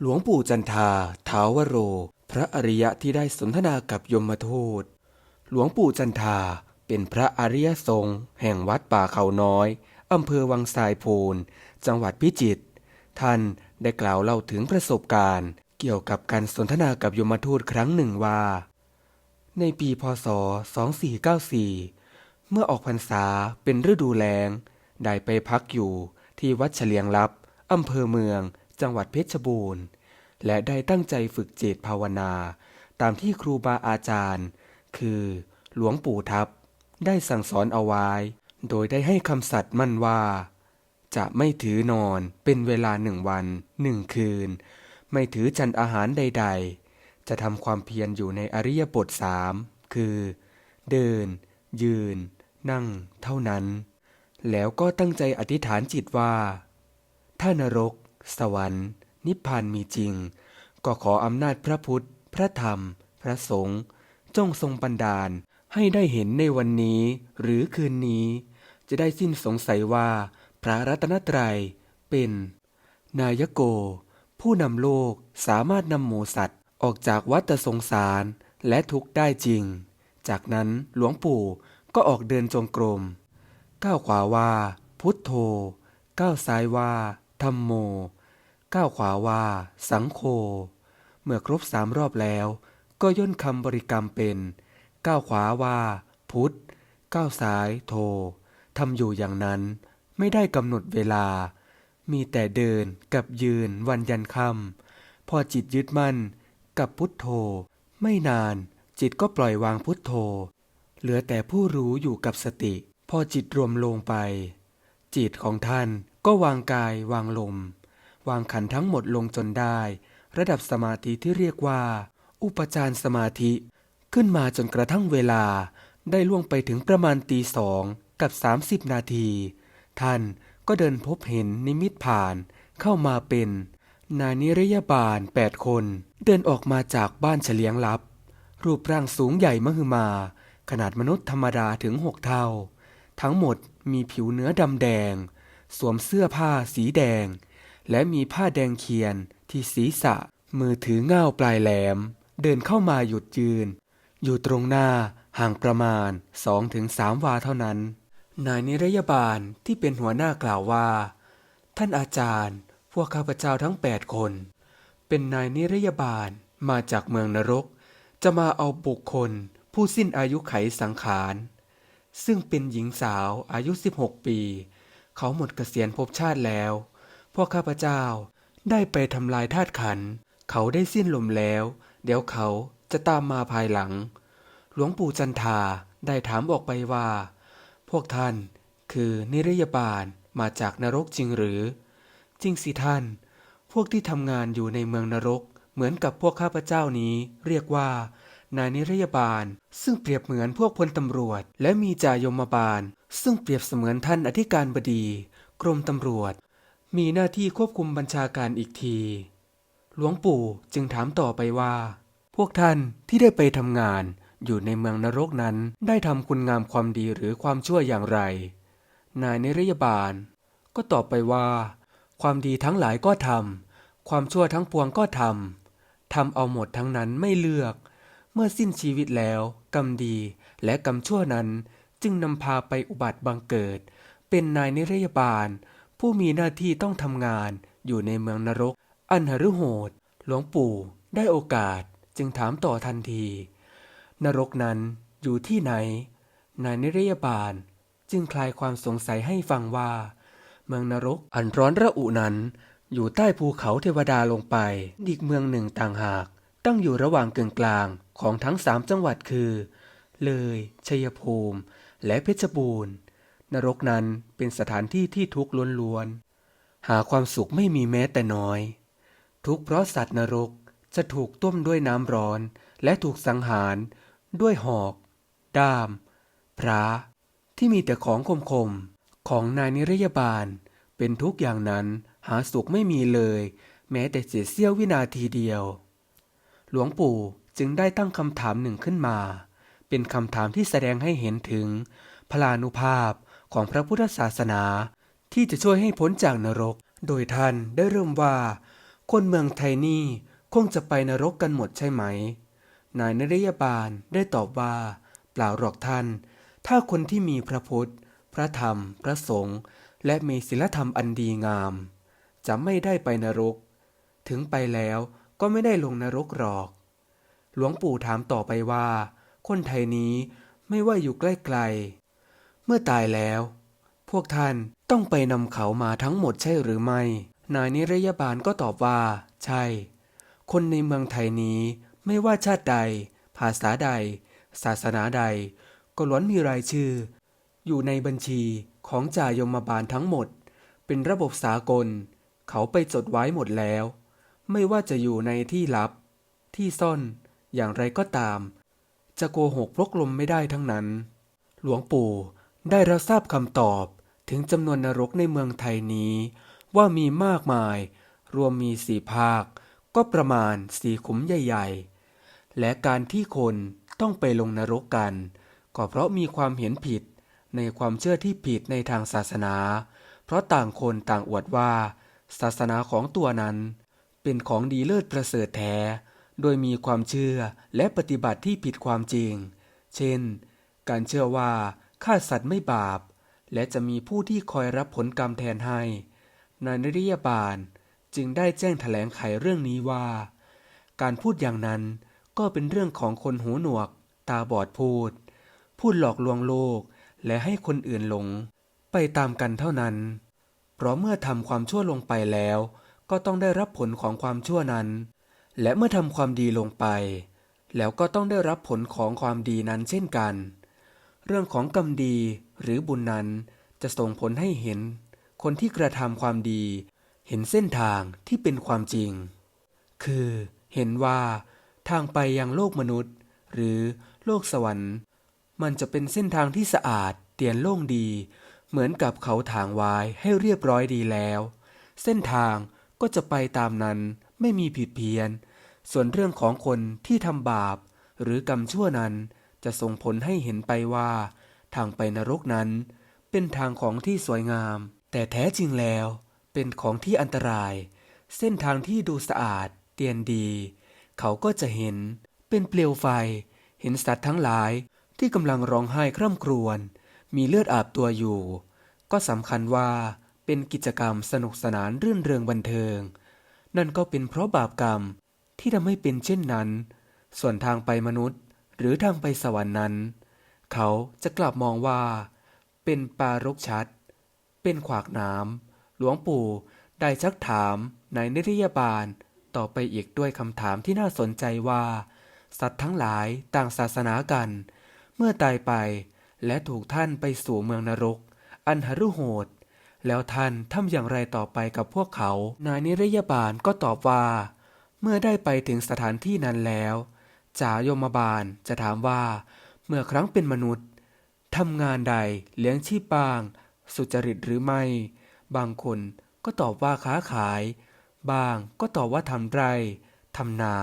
หลวงปู่จันทาทาวโร พระอริยะที่ได้สนทนากับยมทูต หลวงปู่จันทาเป็นพระอริยสงฆ์แห่งวัดป่าเขาน้อยอำเภอวังทรายพูนจังหวัดพิจิตร ท่านได้กล่าวเล่าถึงประสบการณ์ เกี่ยวกับการสนทนากับยมทูตครั้งหนึ่งว่า ในปีพศ 2494 เมื่อออกพรรษาเป็นฤดูแล้ง ได้ไปพักอยู่ที่วัดเฉลียงลับอำเภอเมือง จังหวัดเพชรบูรณ์ และได้ตั้งใจฝึกจิตภาวนา ตามที่ครูบาอาจารย์ คือ หลวงปู่ทับได้สั่งสอนเอาไว้ โดยได้ให้คำสัตย์มั่นว่า จะไม่ถือนอนเป็นเวลาหนึ่งวันหนึ่งคืน ไม่ถือจันอาหารใด ๆ จะทำความเพียรอยู่ในอริยบทสามคือ เดิน ยืน นั่ง เท่านั้น แล้วก็ตั้งใจอธิษฐานจิตว่า ถ้านรก สวรรค์ นิพพานมีจริง ก็ขออำนาจพระพุทธ พระธรรม พระสงฆ์จงทรงบันดาลให้ได้เห็นในวันนี้หรือคืนนี้ จะได้สิ้นสงสัยว่าพระรัตนตรัยเป็น นายโก ผู้นำโลกสามารถนำหมูสัตว์ออกจากวัฏสงสารและทุกข์ได้จริง จากนั้นหลวงปู่ก็ออกเดินจงกรมก้าวขวาว่า พุทโธก้าวซ้ายว่า ธรรมโม ก้าวขวาว่าสังโฆเมื่อครบสามรอบแล้ว ก็ย่นคำบริกรรมเป็น ก้าวขวาว่าพุทธ ก้าวซ้ายโธทำอยู่อย่างนั้น ไม่ได้กำหนดเวลา มีแต่เดินกับยืนวันยันคำพอจิตยึดมั่น กับพุทโธ ไม่นาน จิตก็ปล่อยวางพุทโธ เหลือแต่ผู้รู้อยู่กับสติ พอจิตรวมลงไป จิตของท่าน ก็วางกายวางลม วางขันทั้งหมดลงจนได้ ระดับสมาธิที่เรียกว่า อุปจารสมาธิ ขึ้นมาจนกระทั่งเวลา ได้ล่วงไปถึงประมาณตีสองกับ 30 นาที ท่านก็เดินพบเห็นนิมิตผ่านเข้ามาเป็น นายนิรยาบาลแปดคน เดินออกมาจากบ้านเฉลียงลับ รูปร่างสูงใหญ่มหึมา ขนาดมนุษย์ธรรมดาถึงหกเท่า ทั้งหมดมีผิวเนื้อดำแดง สวมเสื้อผ้าสีแดง และมีผ้าแดงเคียนที่ศีรษะ มือถือเง่าปลายแหลม เดินเข้ามาหยุดยืน อยู่ตรงหน้าห่างประมาณสองถึงสามวาเท่านั้น นายนิรยาบาลที่เป็นหัวหน้ากล่าวว่า ท่านอาจารย์ พวกข้าพเจ้าทั้งแปดคน เป็นนายนิรยาบาลมาจากเมืองนรก จะมาเอาบุคคลผู้สิ้นอายุไขสังขาร ซึ่งเป็นหญิงสาวอายุ 16 ปี เขาหมดเกษียณภพชาติแล้ว พวกข้าพเจ้าได้ไปทำลายธาตุขัน เขาได้สิ้นลมแล้ว เดี๋ยวเขาจะตามมาภายหลัง หลวงปู่จันทาได้ถามออกไปว่า พวกท่านคือนิรยาบาลมาจากนรกจริงหรือ จริงสิท่าน พวกที่ทำงานอยู่ในเมืองนรกเหมือนกับพวกข้าพเจ้านี้เรียกว่า นายนิรยาบาล ซึ่งเปรียบเหมือนพวกพลตำรวจ และมีจ่ายมบาล ซึ่งเปรียบเสมือนท่านอธิการบดี กรมตำรวจ มีหน้าที่ควบคุมบัญชาการอีกที หลวงปู่จึงถามต่อไปว่า พวกท่านที่ได้ไปทำงาน อยู่ในเมืองนรกนั้นได้ทำคุณงามความดีหรือความชั่วอย่างไร นายนิรยาบาล ก็ตอบไปว่า ความดีทั้งหลายก็ทำความชั่วทั้งปวงก็ทำทำเอาหมดทั้งนั้นไม่เลือก เมื่อสิ้นชีวิตแล้ว กรรมดีและกรรมชั่วนั้นจึงนำพาไปอุบัติบังเกิด เป็นนายนิรยาบาล ผู้มีหน้าที่ต้องทำงานอยู่ในเมืองนรก อันหฤโหด หลวงปู่ได้โอกาสจึงถามต่อทันที นรกนั้นอยู่ที่ไหน นายนิรยาบาลจึงคลายความสงสัยให้ฟังว่า เมืองนรกอันร้อนระอุนั้น อยู่ใต้ภูเขาเทวดาลงไป อีกเมืองหนึ่งต่างหาก ตั้งอยู่ระหว่างกึ่งกลางของทั้งสามจังหวัดคือ เลย ชัยภูมิ และเพชรบูรณ์ นรกนั้นเป็นสถานที่ที่ทุกข์ล้วนๆ หาความสุขไม่มีแม้แต่น้อย ทุกเพราะสัตว์นรกจะถูกต้มด้วยน้ำร้อน และถูกสังหาร ด้วยหอก ด้าม พระ ที่มีแต่ของคมๆ ของนายนิรยาบาล เป็นทุกอย่างนั้นหาสุขไม่มีเลย แม้แต่เสียเสี้ยววินาทีเดียว หลวงปู่ จึงได้ตั้งคำถามหนึ่งขึ้นมา เป็นคำถามที่แสดงให้เห็นถึง พลานุภาพของพระพุทธศาสนา ที่จะช่วยให้พ้นจากนรก โดยท่านได้เริ่มว่า คนเมืองไทยนี่คงจะไปนรกกันหมดใช่ไหม นายนริยบาลได้ตอบว่า เปล่าหรอกท่าน ถ้าคนที่มีพระพุทธ พระธรรม พระสงฆ์และมีศีลธรรมอันดีงาม จะไม่ได้ไปนรก ถึงไปแล้วก็ไม่ได้ลงนรกหรอก หลวงปู่ถามต่อไปว่า คนไทยนี้ไม่ว่าอยู่ใกล้ๆ เมื่อตายแล้ว พวกท่านต้องไปนำเขามาทั้งหมดใช่หรือไม่ นายนิรยบาลก็ตอบว่า ใช่ คนในเมืองไทยนี้ไม่ว่าชาติใด ภาษาใด ศาสนาใด ก็ล้วนมีรายชื่อ อยู่ในบัญชีของจ่ายมบาลทั้งหมด เป็นระบบสากล เขาไปจดไว้หมดแล้ว ไม่ว่าจะอยู่ในที่ลับ ที่ซ่อน อย่างไรก็ตาม จะโกหกพกลมไม่ได้ทั้งนั้น หลวงปู่ได้รับทราบคำตอบถึงจำนวนนรกในเมืองไทยนี้ ว่ามีมากมาย รวมมีสี่ภาค ก็ประมาณสี่ขุมใหญ่ ๆ และการที่คนต้องไปลงนรกกัน ก็เพราะมีความเห็นผิดในความเชื่อที่ผิดในทางศาสนา เพราะต่างคนต่างอวดว่า ศาสนาของตัวนั้น เป็นของดีเลิศประเสริฐแท้ โดยมีความเชื่อและปฏิบัติที่ผิดความจริง เช่น การเชื่อว่าฆ่าสัตว์ไม่บาป และจะมีผู้ที่คอยรับผลกรรมแทนให้ นายนริยบาลจึงได้แจ้งแถลงไขเรื่องนี้ว่า การพูดอย่างนั้นก็เป็นเรื่องของคนหูหนวก ตาบอดพูด พูดหลอกลวงโลกและให้คนอื่นหลง ไปตามกันเท่านั้น เพราะเมื่อทำความชั่วลงไปแล้ว ก็ต้องได้รับผลของความชั่วนั้น และเมื่อทำความดีลงไป แล้วก็ต้องได้รับผลของความดีนั้นเช่นกัน เรื่องของกรรมดีหรือบุญนั้นจะส่งผลให้เห็น คนที่กระทำความดี เห็นเส้นทางที่เป็นความจริง คือเห็นว่าทางไปยังโลกมนุษย์ หรือโลกสวรรค์ มันจะเป็นเส้นทางที่สะอาดเตียนโล่งดี เหมือนกับเขาถางไว้ให้เรียบร้อยดีแล้ว เส้นทางก็จะไปตามนั้น ไม่มีผิดเพี้ยน ส่วนเรื่องของคนที่ทำบาป หรือกรรมชั่วนั้นจะส่งผลให้เห็นไปว่า ทางไปนรกนั้น เป็นทางของที่สวยงาม แต่แท้จริงแล้ว เป็นของที่อันตราย เส้นทางที่ดูสะอาด เตียนดี เขาก็จะเห็น เป็นเปลวไฟ เห็นสัตว์ทั้งหลายที่กำลังร้องไห้คร่ำครวญมีเลือดอาบตัวอยู่ ก็สำคัญว่าเป็นกิจกรรมสนุกสนานรื่นเริงบันเทิง นั่นก็เป็นเพราะบาปกรรมที่ทำให้เป็นเช่นนั้น ส่วนทางไปมนุษย์หรือทางไปสวรรค์นั้น เขาจะกลับมองว่า เป็นปารกชัด เป็นขวากน้ำหลวงปู่ได้ชักถามในนิทยาบาลต่อไปอีกด้วยคำถามที่น่าสนใจว่า สัตว์ทั้งหลายต่างศาสนากัน เมื่อตายไปและถูกท่านไปสู่เมืองนรก อันหฤโหด แล้วท่านทำอย่างไรต่อไปกับพวกเขา นายนิรยบาลก็ตอบว่า เมื่อได้ไปถึงสถานที่นั้นแล้วจ่ายมบาลจะถามว่า เมื่อครั้งเป็นมนุษย์ทำงานใดเลี้ยงชีพบ้าง สุจริตหรือไม่ บางคนก็ตอบว่าค้าขาย บางก็ตอบว่าทำไรทำนา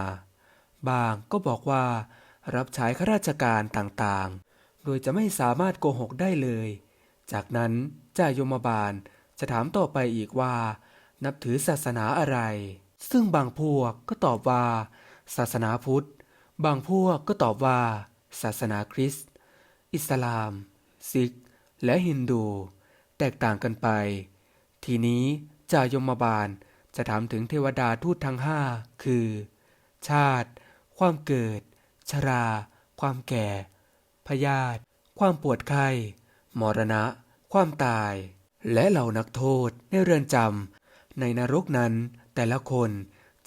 บางก็บอกว่า รับใช้ข้าราชการต่างๆ โดยจะไม่สามารถโกหกได้เลย จากนั้น จ่ายมบาลจะถามต่อไปอีกว่า นับถือศาสนาอะไร ซึ่งบางพวกก็ตอบว่า ศาสนาพุทธ บางพวกก็ตอบว่า ศาสนาคริสต์ อิสลาม ซิก และฮินดู แตกต่างกันไป ทีนี้จ่ายมบาลจะถามถึงเทวดาทูตทั้งห้าคือ ชาติ ความเกิด ชรา ความแก่ พยาธิ ความปวดไข้ มรณะ ความตาย และเหล่านักโทษในเรือนจำในนรกนั้น แต่ละคน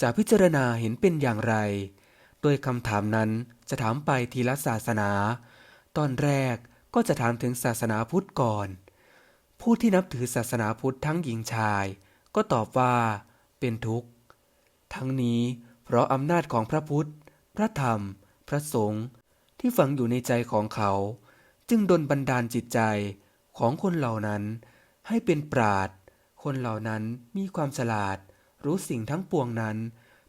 จะพิจารณาเห็นเป็นอย่างไร โดยคำถามนั้นจะถามไปทีละศาสนา ตอนแรกก็จะถามถึงศาสนาพุทธก่อน ผู้ที่นับถือศาสนาพุทธทั้งหญิงชาย ก็ตอบว่า เป็นทุกข์ ทั้งนี้เพราะอำนาจของพระพุทธ พระธรรม พระสงฆ์ที่ฝังอยู่ในใจของเขา จึงดลบันดาลจิตใจ ของคนเหล่านั้นให้เป็นปราดคนเหล่านั้นมีความฉลาด รู้สิ่งทั้งปวงนั้น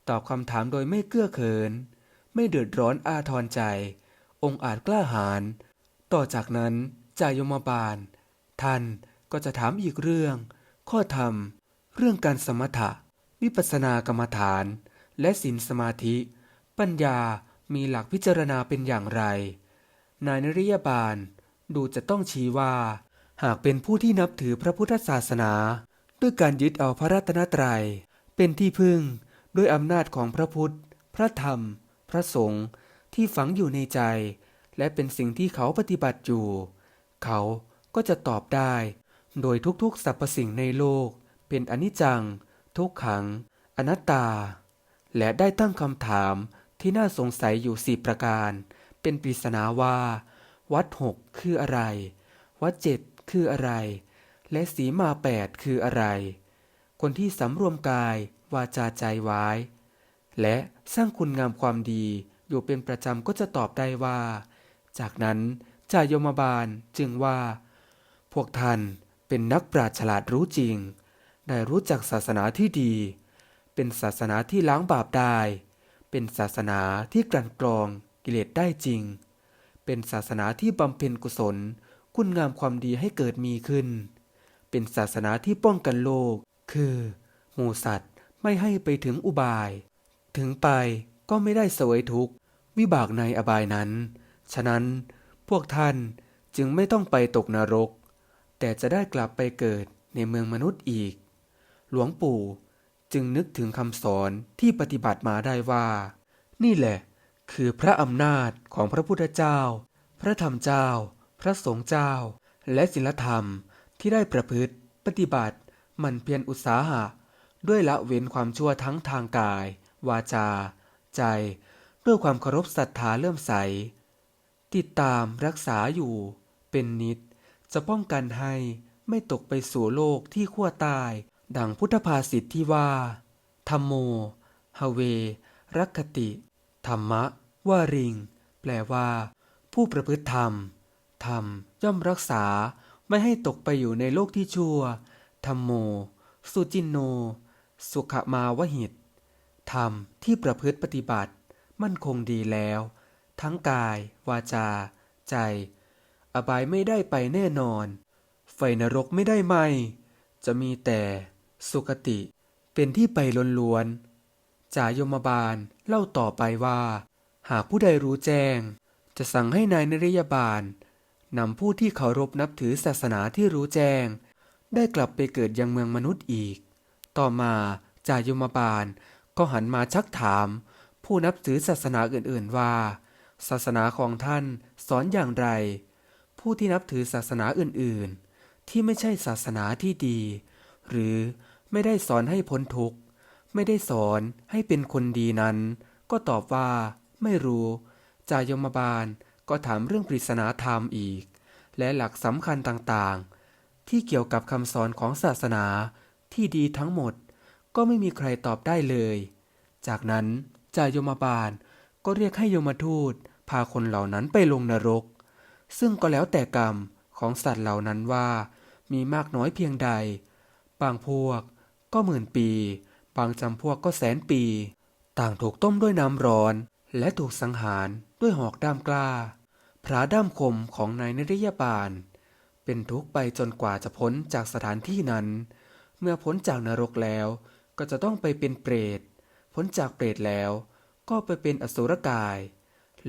ตอบคำถามโดยไม่เกื้อเขิน ไม่เดือดร้อนอาทรใจ องค์อาจกล้าหาญต่อจากนั้นจายมบาล ท่านก็จะถามอีกเรื่อง ข้อธรรม เรื่องการสมถะววิปัสสนากรรมฐาน และศีลสมาธิ ปัญญามีหลักพิจารณาเป็นอย่างไร นายนริยบาลดูจะต้องชี้ว่า หากเป็นผู้ที่นับถือพระพุทธศาสนา ด้วยการยึดเอาพระรัตนตรัย เป็นที่พึ่งด้วยอำนาจของพระพุทธ พระธรรม พระสงฆ์ที่ฝังอยู่ในใจ และเป็นสิ่งที่เขาปฏิบัติอยู่ เขาก็จะตอบได้ โดยทุกๆสรรพสิ่งในโลก เป็นอนิจจัง ทุกขัง อนัตตา และได้ตั้งคำถามที่น่าสงสัยอยู่สี่ประการ เป็นปริศนาว่า วัดหกคืออะไร วัดเจ็ด คืออะไร และสีมาแปดคืออะไร คนที่สำรวมกายวาจาใจไว้ และสร้างคุณงามความดีอยู่เป็นประจำก็จะตอบได้ว่า จากนั้นจ่ายมบาลจึงว่า พวกท่านเป็นนักปราชญ์ฉลาดรู้จริง ได้รู้จักศาสนาที่ดี เป็นศาสนาที่ล้างบาปได้ เป็นศาสนาที่กลั่นกรองกิเลสได้จริง เป็นศาสนาที่บำเพ็ญกุศล คุณงามความดีให้เกิดมีขึ้น เป็นศาสนาที่ป้องกันโลก คือหมูสัตว์ไม่ให้ไปถึงอุบาย ถึงไปก็ไม่ได้เสวยทุกข์วิบากในอบายนั้น ฉะนั้นพวกท่านจึงไม่ต้องไปตกนรก แต่จะได้กลับไปเกิดในเมืองมนุษย์อีก หลวงปู่จึงนึกถึงคำสอนที่ปฏิบัติมาได้ว่า นี่แหละ คือพระอำนาจของพระพุทธเจ้า พระธรรมเจ้า พระสงฆ์เจ้า และศีลธรรมที่ได้ประพฤติปฏิบัติมันเพียรอุตสาหะ ด้วยละเว้นความชั่วทั้งทางกาย วาจา ใจ ด้วยความเคารพศรัทธาเลื่อมใส ติดตามรักษาอยู่เป็นนิด จะป้องกันให้ไม่ตกไปสู่โลกที่ขั้วตาย ดังพุทธภาษิตที่ว่า ธรรมโม ฮเว รักติ ธรรมะวาริง แปลว่า ผู้ประพฤติธรรม ธรรม ย่อมรักษาไม่ให้ตกไปอยู่ในโลกที่ชั่ว ธรรมโม สุจินโน สุขมาวหิต ธรรมที่ประพฤติปฏิบัติ มั่นคงดีแล้ว ทั้งกาย วาจา ใจ อบายไม่ได้ไปแน่นอน ไฟนรกไม่ได้ไหม จะมีแต่สุคติ เป็นที่ไปล้วนๆ จายมบาลเล่าต่อไปว่า หากผู้ใดรู้แจ้ง จะสั่งให้นายนริยบาล นำผู้ที่เคารพนับถือศาสนาที่รู้แจ้ง ได้กลับไปเกิดยังเมืองมนุษย์อีก ต่อมาจายมบาลก็หันมาชักถาม ผู้นับถือศาสนาอื่นๆว่า ศาสนาของท่านสอนอย่างไร ผู้ที่นับถือศาสนาอื่นๆ ที่ไม่ใช่ศาสนาที่ดี หรือไม่ได้สอนให้พ้นทุกข์ ไม่ได้สอนให้เป็นคนดีนั้น ก็ตอบว่า ไม่รู้ จายมบาล ก็ถามเรื่องปริศนาธรรมอีก และหลักสำคัญต่างๆ ที่เกี่ยวกับคำสอนของศาสนาที่ดีทั้งหมด ก็ไม่มีใครตอบได้เลย จากนั้นจ่ายมบาลก็เรียกให้ยมทูตพาคนเหล่านั้นไปลงนรก ซึ่งก็แล้วแต่กรรมของสัตว์เหล่านั้นว่า มีมากน้อยเพียงใด บางพวกก็หมื่นปี บางจำพวกก็แสนปี ต่างถูกต้มด้วยน้ำร้อนและถูกสังหาร ด้วยหอกด้ามกล้าพระด้ามคมของนายนริยบาล เป็นทุกไปจนกว่าจะพ้นจากสถานที่นั้น เมื่อพ้นจากนรกแล้วก็จะต้องไปเป็นเปรต พ้นจากเปรตแล้ว ก็ไปเป็นอสุรกาย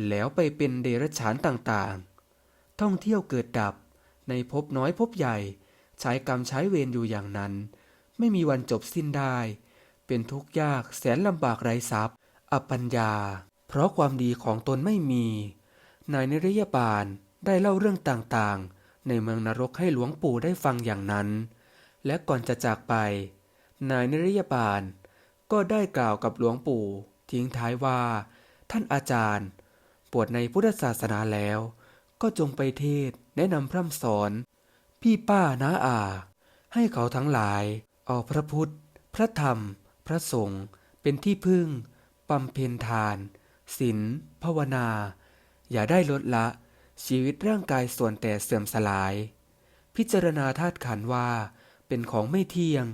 แล้วไปเป็นเดรัจฉานต่างๆ ท่องเที่ยวเกิดดับ ในภพน้อยภพใหญ่ ใช้กรรมใช้เวรอยู่อย่างนั้น ไม่มีวันจบสิ้นได้ เป็นทุกข์ยากแสนลำบากไร้ทรัพย์ อปัญญา เพราะความดีของตนไม่มี นายนิรยบาลได้เล่าเรื่องต่างๆ ในเมืองนรกให้หลวงปู่ได้ฟังอย่างนั้น และก่อนจะจากไป นายนิรยบาลก็ได้กล่าวกับหลวงปู่ทิ้งท้ายว่า ท่านอาจารย์บวชในพุทธศาสนาแล้ว ก็จงไปเทศแนะนำพร่ำสอน พี่ป้าน้าอา ให้เขาทั้งหลาย เอาพระพุทธ พระธรรม พระสงฆ์เป็นที่พึ่งบำเพ็ญทาน ศีลภาวนา อย่าได้ลดละ ชีวิตร่างกายส่วนแต่เสื่อมสลาย พิจารณาธาตุขันว่า เป็นของไม่เที่ยง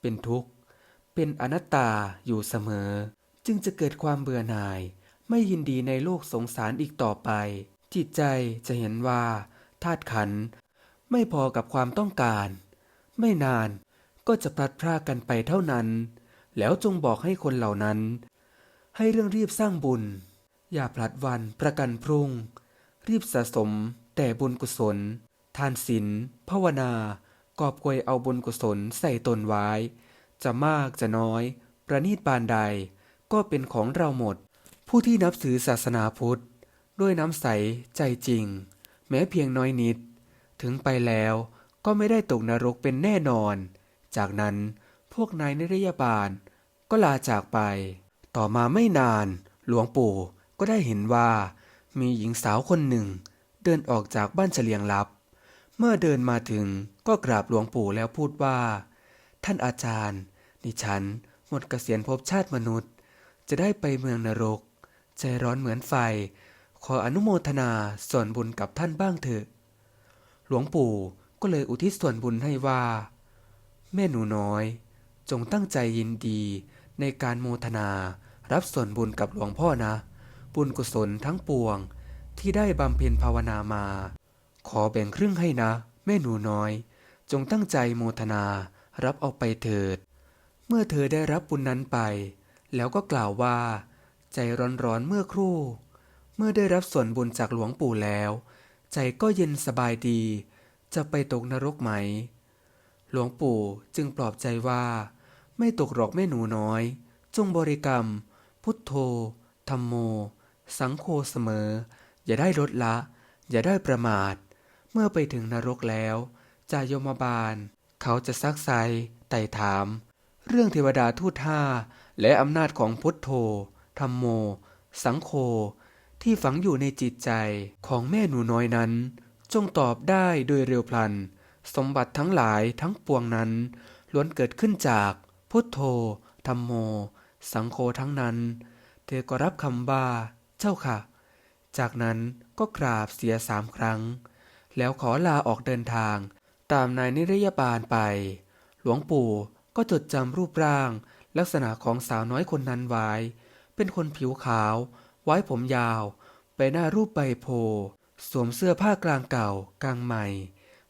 เป็นทุกข์ เป็นอนัตตาอยู่เสมอ จึงจะเกิดความเบื่อหน่าย ไม่ยินดีในโลกสงสารอีกต่อไป จิตใจจะเห็นว่าธาตุขันไม่พอกับความต้องการ ไม่นานก็จะพลัดพรากกันไปเท่านั้น แล้วจงบอกให้คนเหล่านั้น ให้เรื่องรีบสร้างบุญ อย่าพลัดวันประกันพรุ่ง รีบสะสมแต่บุญกุศล ทานศีลภาวนากอบกวยเอาบุญกุศลใส่ตนไว้ จะมากจะน้อย ประนีตปานใด ก็เป็นของเราหมด ผู้ที่นับถือศาสนาพุทธ ด้วยน้ำใสใจจริง แม้เพียงน้อยนิด ถึงไปแล้วก็ไม่ได้ตกนรกเป็นแน่นอน จากนั้นพวกนายนิรยาบาลก็ลาจากไป ต่อมาไม่นาน หลวงปู่ก็ได้เห็นว่า มีหญิงสาวคนหนึ่ง เดินออกจากบ้านเฉลียงลับ เมื่อเดินมาถึงก็กราบหลวงปู่แล้วพูดว่า ท่านอาจารย์ ดิฉันหมดเกษียณภพชาติมนุษย์ จะได้ไปเมืองนรก ใจร้อนเหมือนไฟ ขออนุโมทนาส่วนบุญกับท่านบ้างเถอะ หลวงปู่ก็เลยอุทิศส่วนบุญให้ว่า แม่หนูน้อย จงตั้งใจยินดีในการโมทนา รับส่วนบุญกับหลวงพ่อนะ บุญกุศลทั้งปวง ที่ได้บำเพ็ญภาวนามา ขอแบ่งครึ่งให้นะ แม่หนูน้อย จงตั้งใจโมทนา รับเอาไปเถิด เมื่อเธอได้รับบุญนั้นไป แล้วก็กล่าวว่า ใจร้อนๆเมื่อครู่ เมื่อได้รับส่วนบุญจากหลวงปู่แล้ว ใจก็เย็นสบายดี จะไปตกนรกไหม หลวงปู่จึงปลอบใจว่า ไม่ตกหรอกแม่หนูน้อย จงบริกรรม พุทโธธรรมโม สังโฆเสมอ อย่าได้ลดละ อย่าได้ประมาท เมื่อไปถึงนรกแล้วจายมบาล เขาจะซักไซไต่ถาม เรื่องเทวดาทูตห้าและอำนาจของพุทโธธรรมโม สังโฆที่ฝังอยู่ในจิตใจของแม่หนูน้อยนั้น จงตอบได้โดยเร็วพลัน สมบัติทั้งหลายทั้งปวงนั้นล้วนเกิดขึ้นจากพุทโธธรรมโม สังโฆทั้งนั้น เธอก็รับคำว่าเจ้าค่ะ จากนั้นก็กราบเสียสามครั้ง แล้วขอลาออกเดินทางตามนายนิรยาบาลไป หลวงปู่ก็จดจำรูปร่าง ลักษณะของสาวน้อยคนนั้นไว้ เป็นคนผิวขาว ไว้ผมยาว ไปหน้ารูปใบโพ สวมเสื้อผ้ากลางเก่ากลางใหม่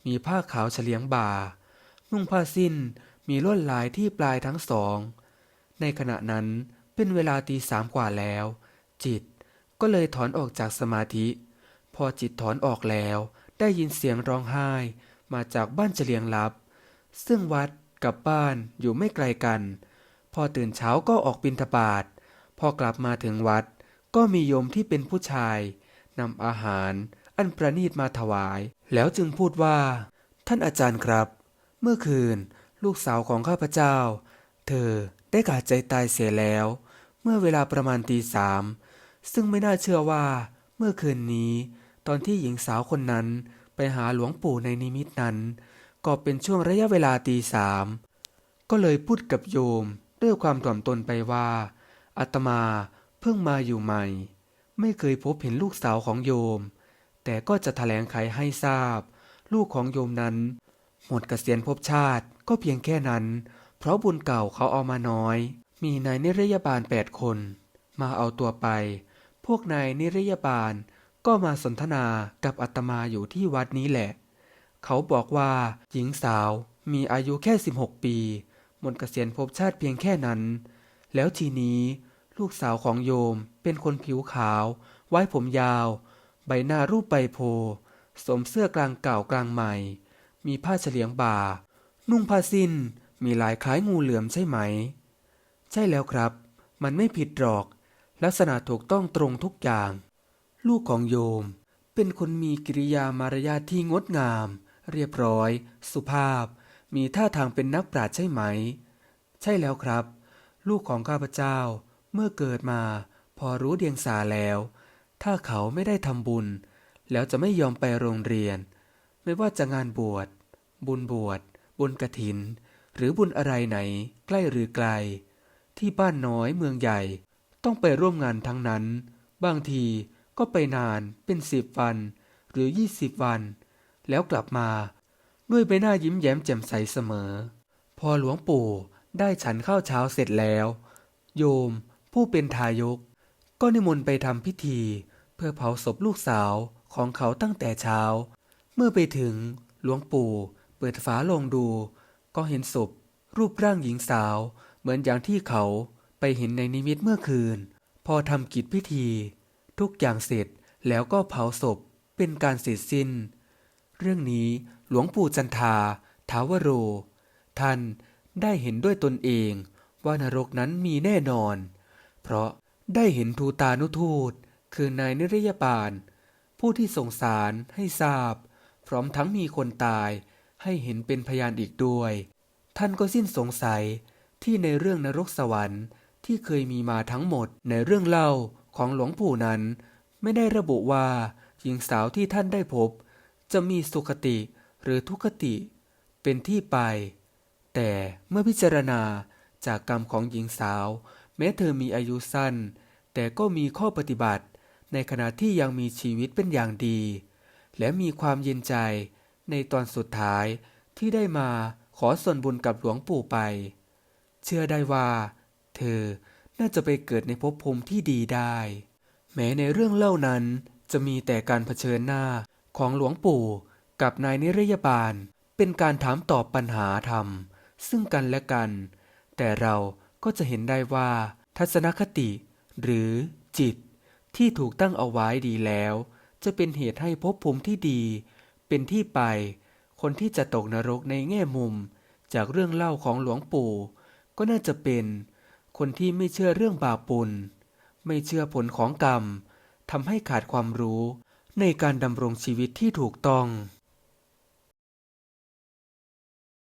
มีผ้าขาวเฉลียงบ่า นุ่งผ้าสิ้นมีลวดลายที่ปลายทั้งสอง ในขณะนั้นเป็นเวลาตีสามกว่าแล้ว จิตก็เลยถอนออกจากสมาธิ พอจิตถอนออกแล้ว ได้ยินเสียงร้องไห้มาจากบ้านเฉลียงลับ ซึ่งวัดกับบ้านอยู่ไม่ไกลกัน พอตื่นเช้าก็ออกบิณฑบาตพอกลับมาถึงวัด ก็มีโยมที่เป็นผู้ชายนำอาหาร อันประณีตมาถวาย แล้วจึงพูดว่า ท่านอาจารย์ครับ เมื่อคืนลูกสาวของข้าพเจ้า เธอ ได้ขาดใจตายเสียแล้ว เมื่อเวลาประมาณตีสามซึ่งไม่น่าเชื่อว่าเมื่อคืนนี้ ตอนที่หญิงสาวคนนั้นไปหาหลวงปู่ในนิมิตนั้น ก็เป็นช่วงระยะเวลาตีสามก็เลยพูดกับโยมด้วยความถ่อมตนไปว่าอาตมาเพิ่งมาอยู่ใหม่ ไม่เคยพบเห็นลูกสาวของโยม แต่ก็จะแถลงไขให้ทราบ ลูกของโยมนั้น หมดเกษียณภพชาติก็เพียงแค่นั้น เพราะบุญเก่าเขาเอามาน้อย มีนายนิรยาบาลแปดคน มาเอาตัวไป พวกนายนิรยาบาลก็มาสนทนากับอาตมาอยู่ที่วัดนี้แหละ เขาบอกว่าหญิงสาวมีอายุแค่ 16 ปีหมดเกษียณภพชาติเพียงแค่นั้น แล้วทีนี้ลูกสาวของโยมเป็นคนผิวขาว ไว้ผมยาว ใบหน้ารูปใบโพสวมเสื้อกลางเก่ากลางใหม่ มีผ้าเฉลียงบ่า นุ่งผ้าสิ้น มีลายคล้ายงูเหลือมใช่ไหม ใช่แล้วครับ มันไม่ผิดหรอก ลักษณะถูกต้องตรงทุกอย่าง ลูกของโยม เป็นคนมีกิริยามารยาทที่งดงาม เรียบร้อย สุภาพ มีท่าทางเป็นนักปราชญ์ใช่ไหม ใช่แล้วครับ ลูกของข้าพเจ้า เมื่อเกิดมา พอรู้เดียงสาแล้ว ถ้าเขาไม่ได้ทำบุญ แล้วจะไม่ยอมไปโรงเรียน ไม่ว่าจะงานบวช บุญบวช บุญกระถิน หรือบุญอะไรไหน ใกล้หรือไกล ที่บ้านน้อยเมืองใหญ่ ต้องไปร่วมงานทั้งนั้น บางทีก็ไปนานเป็นสิบวัน หรือยี่สิบวัน แล้วกลับมาด้วยใบหน้ายิ้มแย้มแจ่มใสเสมอ พอหลวงปู่ได้ฉันข้าวเช้าเสร็จแล้ว โยมผู้เป็นทายก ก็นิมนต์ไปทำพิธี เพื่อเผาศพลูกสาวของเขาตั้งแต่เช้า เมื่อไปถึงหลวงปู่เปิดฝาลงดู ก็เห็นศพ รูปร่างหญิงสาว เหมือนอย่างที่เขาไปเห็นในนิมิตเมื่อคืน พอทำกิจพิธี ทุกอย่างเสร็จแล้วก็เผาศพเป็นการเสร็จสิ้น เรื่องนี้หลวงปู่จันทาทาวโร ท่านได้เห็นด้วยตนเองว่านรกนั้นมีแน่นอน เพราะได้เห็นทูตานุทูต คือนายนิรยบาล ผู้ที่ส่งสารให้ทราบ พร้อมทั้งมีคนตาย ให้เห็นเป็นพยานอีกด้วย ท่านก็สิ้นสงสัยที่ในเรื่องนรกสวรรค์ที่เคยมีมาทั้งหมดในเรื่องเล่าของหลวงปู่นั้น ไม่ได้ระบุว่าหญิงสาวที่ท่านได้พบ จะมีสุขติหรือทุกขติเป็นที่ไป แต่เมื่อพิจารณาจากกรรมของหญิงสาว แม้เธอมีอายุสั้น แต่ก็มีข้อปฏิบัติ ในขณะที่ยังมีชีวิตเป็นอย่างดี และมีความเย็นใจ ในตอนสุดท้ายที่ได้มาขอส่วนบุญกับหลวงปู่ไป เชื่อได้ว่า เธอน่าจะไปเกิดในภพภูมิที่ดีได้ แม้ในเรื่องเล่านั้นจะมีแต่การเผชิญหน้าของหลวงปู่กับนายนิรยบาล เป็นการถามตอบปัญหาธรรม ซึ่งกันและกัน แต่เราก็จะเห็นได้ว่า ทัศนคติ หรือจิตที่ถูกตั้งเอาไว้ดีแล้ว จะเป็นเหตุให้ภพภูมิที่ดี เป็นที่ไป คนที่จะตกนรกในแง่มุม จากเรื่องเล่าของหลวงปู่ ก็น่าจะเป็น คนที่ไม่เชื่อเรื่องบาปุลไม่เชื่อผลของกรรมทำให้ขาดความรู้ในการดำรงชีวิตที่ถูกต้อง